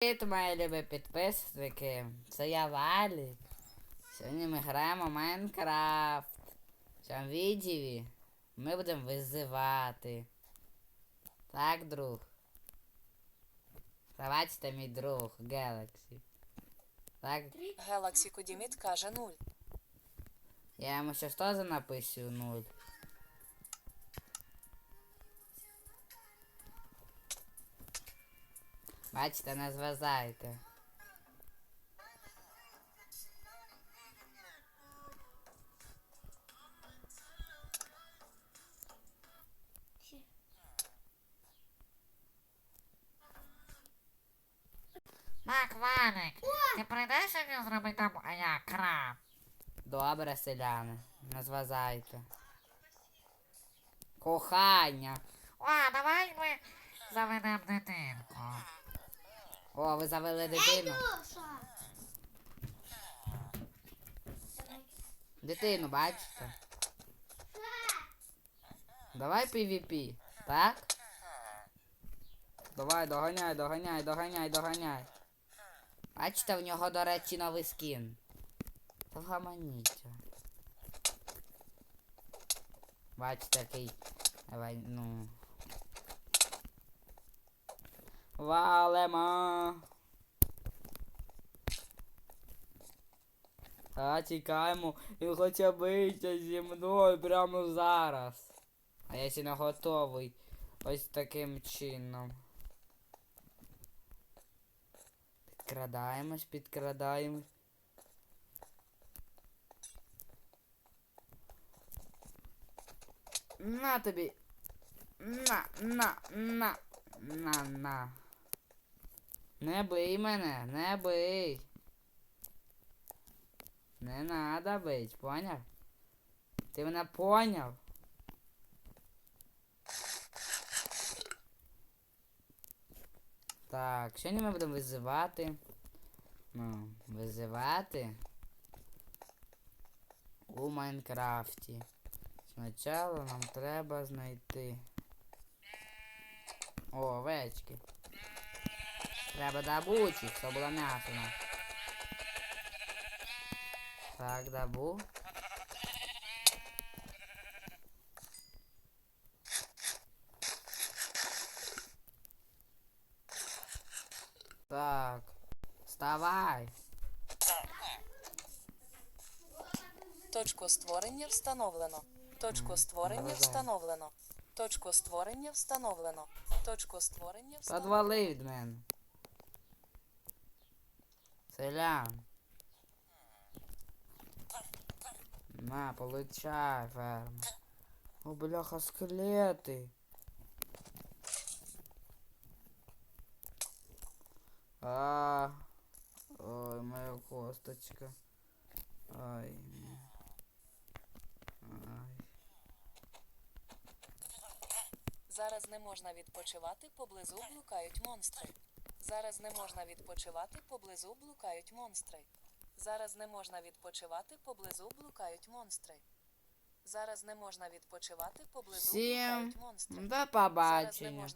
Привіт, мої любі підписники. Це я Валі. Сьогодні ми граємо в Майнкрафт. В цьому відео ми будемо визивати. Так, друг. Давайте мій друг, Galaxy. Так, Galaxy Кудіміт каже нуль. я йому щось теж напишу нуль. Бачите, не зв'язайте. Так, Валик, ти прийдеш сьогодні зробити там я краб? Добре, селяни, не зв'язайте. Кохання. О, давай ми заведемо дитинку. О, ви завели дитину. Дитину, бачите? Давай PvP, так? Давай, доганяй, доганяй, доганяй, доганяй. Бачите, в нього, до речі, новий скін. Та вгаманіться. Бачите, який. Давай, ну. Валемо. А тікаємо. Він хоче битися зі мною прямо зараз. А я ще не готовий. Ось таким чином. Підкрадаємось, підкрадаємось. На тобі. На, на, на, на, на. Не бий мене, не бий. Не надо бить, поняв? Ти мене поняв? Так, сьогодні ми будемо визивати. Ну, визивати у Майнкрафті. Спочатку нам треба знайти. О, овечки. Треба добути їх, щоб було м'ясо. у нас. Так, добу. Так. Вставай. Точку створення встановлено. Точку створення встановлено. Точку створення встановлено. Точку створення встановлено. Подвали від мене. Селян. На, получай, ферма. О, бляха, скелети. А, ой, моя косточка. Ай. Ай. Зараз не можна відпочивати, поблизу блукають монстри. Зараз не можна відпочивати, поблизу блукають монстри. Зараз не можна відпочивати, поблизу блукають монстри. Зараз не можна відпочивати, поблизу Всім блукають монстри. до побачення.